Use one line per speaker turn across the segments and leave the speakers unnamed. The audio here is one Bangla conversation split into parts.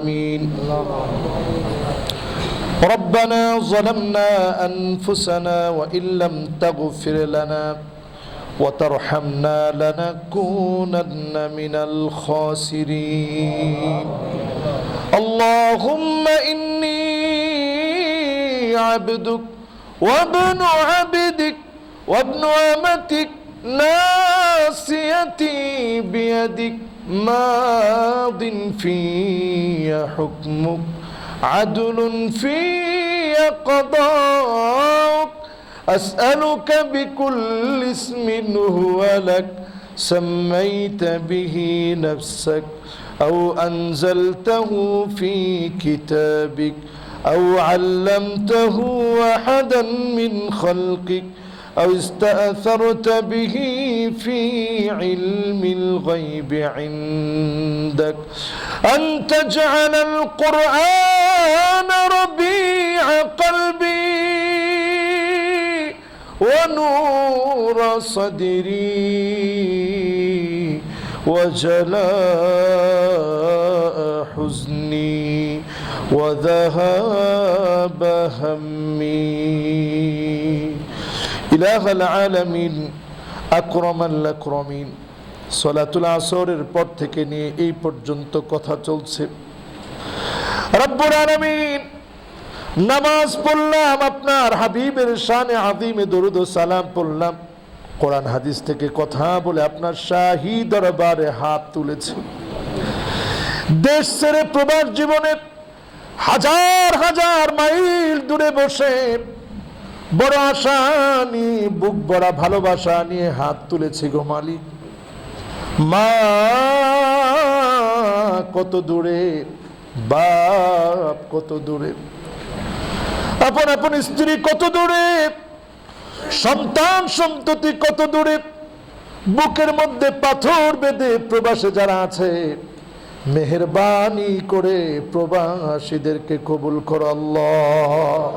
آمين ربنا ظلمنا أنفسنا وإن لم تغفر لنا وترحمنا لنكونن من الخاسرين. اللهم إني عبدك وابن عبدك وابن أمتك ناصيتي بيدك. ماض في حكمك عدل في قضاءك. أسألك بكل اسم هو لك سميت به نفسك أو أنزلته في كتابك أو علمته أحدا من خلقك أو استأثرت به في علم الغيب عندك أن تجعل القرآن ربيع قلبي ونور صدري وجلاء حزني وذهاب همي. إله العالمين. আক্রমাল্লাক্রমিন সলাতুল আসরের পর থেকে নিয়ে এই পর্যন্ত কথা চলছে। রব্বুর আলমিন, নামাজ পড়লাম আপনার হাবিবের শানে হাদিমে দরুদ সালাম পড়লাম। কোরআন হাদিস থেকে কথা বলে আপনার শাহি দরবারে হাত তুলেছে। দেশ ছেড়ে প্রবাস জীবনে হাজার হাজার মাইল দূরে বসে বড় আশা নিয়ে, বুক বড়া ভালোবাসা নিয়ে হাত তুলেছে গো মালিক। মা, কত দূরে, বাপ কত দূরে। আপন আপন স্ত্রী কত দূরে, সন্তান সন্ততি কত দূরে। বুকের মধ্যে পাথর বেঁধে প্রবাসে যারা আছে, মেহরবানি করে প্রবাসীদেরকে কবুল কর আল্লাহ।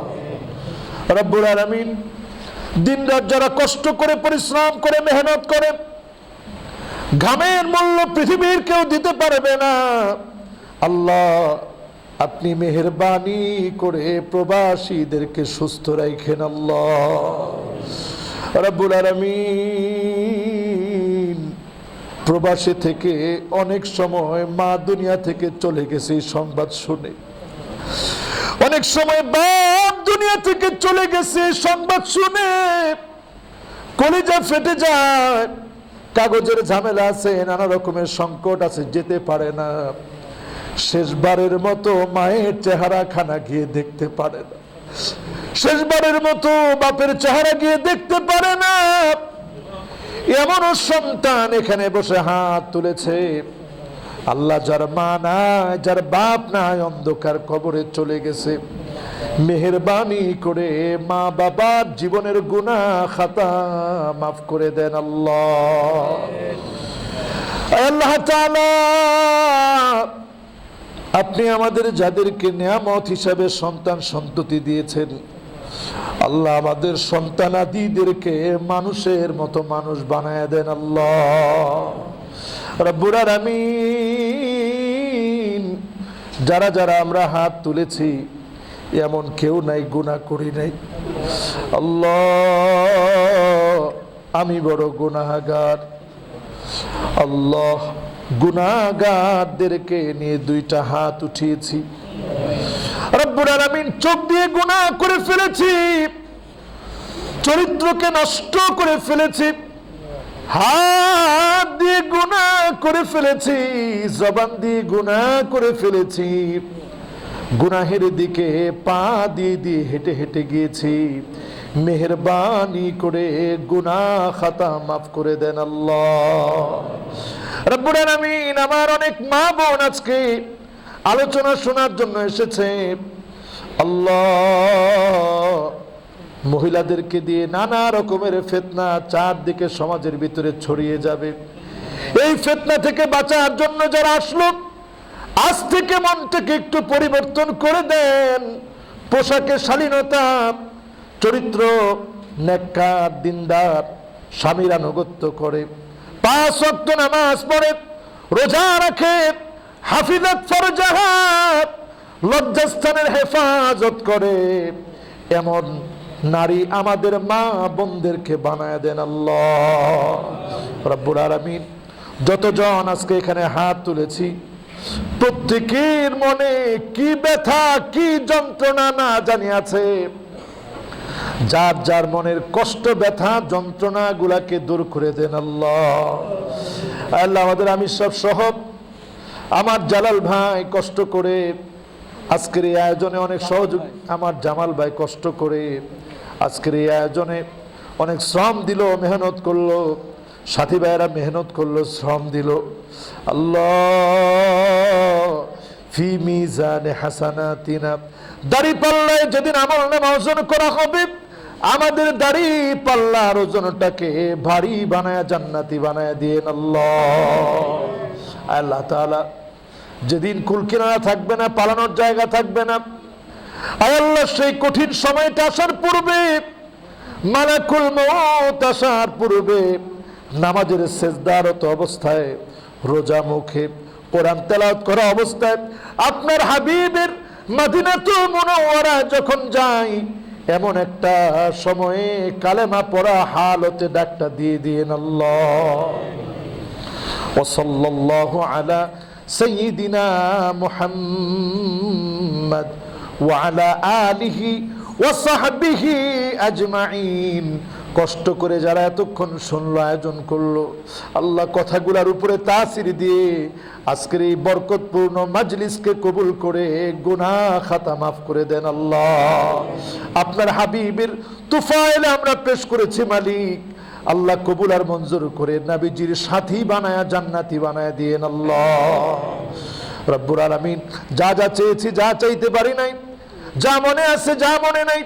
রব্বুল আলামিন দিন রাত যারা কষ্ট করে, পরিশ্রম করে, মেহনত করে, ঘামের মূল্য পৃথিবীর কেউ দিতে পারবে না। আল্লাহ, আপনি মেহরবানি করে প্রবাসীদেরকে সুস্থ রাখেন আল্লাহ। রব্বুল আলামিন প্রবাসী থেকে অনেক সময় মা দুনিয়া থেকে চলে গেছে সংবাদ শুনে। অনেক সময় বাপ দুনিয়া থেকে চলে গেছে, সংবাদ শুনে। কলিজা ফেটে যায়, কাগজের ঝামেলা আছে, নানা রকমের সংকট আছে, যেতে পারে না। শেষবারের মতো মায়ের চেহারা খানা গিয়ে দেখতে পারে না। শেষবারের মতো বাপের চেহারা গিয়ে দেখতে পারে না। এমনও সন্তান এখানে বসে হাত তুলেছে। আল্লাহ যার মা নাই, যার বাপ নাই, অন্ধকার কবরে চলে গেছে। মেহরবানি করে মা বাবার জীবনের গুণা খাতা মাফ করে দেন আল্লাহ। আল্লাহ আপনি আমাদের যাদেরকে নিয়ামত হিসাবে সন্তান সন্ততি দিয়েছেন, আল্লাহ আমাদের সন্তানাদিদেরকে মানুষের মতো মানুষ বানায় দেন আল্লাহ। রব্বুর আমিন যারা যারা আমরা হাত তুলেছি, এমন কেউ নাই গুণা করি নাই। আল্লাহ, আমি বড় গুনাহগার। আল্লাহ, গুনাহগারদেরকে নিয়ে দুইটা হাত উঠিয়েছি। রব্বুর আলামিন চোখ দিয়ে গুনাহ করে ফেলেছি। চরিত্রকে নষ্ট করে ফেলেছি। হাত দিয়ে গুনাহ করে ফেলেছি, জবান দিয়ে গুনাহ করে ফেলেছি। গুনাহের দিকে পা দিয়ে দিয়ে হেঁটে হেঁটে গিয়েছি। মেহরবানি করে গুনা খাতা মাফ করে দেন আল্লাহ। আমার অনেক মা বোন আজকে আলোচনা শোনার জন্য এসেছে। আল্লাহ মহিলাদেরকে দিয়ে নানা রকমের ফেতনা চারদিকে সমাজের ভিতরে ছড়িয়ে যাবে। এই ফেতনা থেকে বাঁচার জন্য যারা আসলো, আজ থেকে মনটাকে একটু পরিবর্তন করে দেন। পোশাকের শালীনতা, চরিত্র, নেককার, দিনদার, স্বামীর আনুগত্য করে। পাঁচ ওয়াক্ত নামাজ পড়ে, রোজা রাখে, হাফিজাত ফরজাহা লজ্জাস্থানের হেফাজত করে। এমন নারী আমাদের মা বোনদেরকে বানায় দেন আল্লাহ। রব্বুল যতজন আজকে এখানে হাত তুলেছি, প্রত্যেকের মনে কি ব্যথা, কি যন্ত্রণা না জানি আছে যার যার মনের কষ্ট, ব্যথা, যন্ত্রণা গুলাকে দূর করে দেন আল্লাহ। আল্লাহ আমাদের আমি সব সহ আমার জালাল ভাই কষ্ট করে আজকের এই আয়োজনে অনেক সহযোগ, আমার জামাল ভাই কষ্ট করে আজকের এই আয়োজনে অনেক শ্রম দিল, মেহনত করল, সাথী ভাইয়েরা মেহনত করল, শ্রম দিল। আল্লাহ, ফি মিজানে হাসানাতিনা। দাড়ি পাল্লায় যেদিন আমল নামা ওজন করা হবে, আমাদের দাড়ি পাল্লার ওজনটাকে ভারী বানায়, জান্নাতি বানায় দিয়ে আল্লাহ। আল্লাহ যেদিন কুলকিনারা থাকবে না, পালানোর জায়গা থাকবে না আল্লাহ, সেই কঠিন সময়টা আসার পূর্বে, মালাকুল মত আসার পূর্বে, নামাজের শেষদারত অবস্থায়, রোজা মুখে, কোরআন তেলাওয়াত করা অবস্থায়, আপনার হাবিবের মাদিনাতু মুনাওয়ারা যখন যাই এমন একটা সময়ে কালেমা পড়া হালতে ডাক্তার দিয়ে দিয়েন আল্লাহ। ওসল্লাল্লাহু আলা সাইয়্যিদিনা মুহাম্মদ। ওয়ালা আলিহি ওয়াসাহাবিহি আজমাইন। কষ্ট করে যারা এতক্ষণ শুনলো, আয়োজন করল, আল্লাহ কথাগুলার উপরে তাসির দিয়ে আজকের এই বরকতপূর্ণ মাজলিসকে কবুল করে গুনা খাতা মাফ করে দেন আল্লাহ। আপনার হাবিবের তুফায় আমরা পেশ করেছি মালিক। আল্লাহ কবুল আর মঞ্জুর করে, নাবিজির সাথী বানায়া, জান্নাতি বানায়া দিয়েন আল্লাহ। রব্বুর আলামিন, যা যা চেয়েছি, যা চাইতে পারি নাই, যা মনে আছে, যা মনে নাই,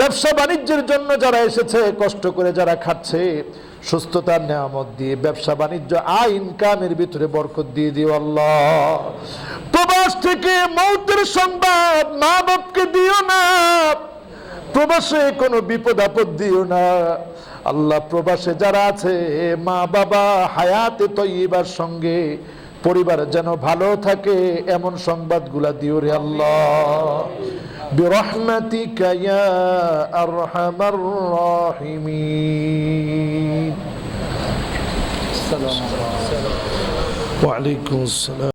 ব্যবসা বাণিজ্যের জন্য যারা এসেছে, কষ্ট করে যারা খাচ্ছে, সুস্থতার নিয়ামত দিয়ে ব্যবসা বাণিজ্য আয় ইনকামের ভিতরে বরকত দিয়ে দিও আল্লাহ। প্রবাস থেকে মৌতের সংবাদ মা বাপকে দিও না, প্রবাসে কোনো বিপদ আপদ দিও না। আল্লাহ প্রবাসে যারা আছে মা বাবা হায়াতে তৈবার সঙ্গে পরিবার যেন ভালো থাকে এমন সংবাদগুলা দিও রে আল্লাহ। বিরহমাতিকা আসসালাম।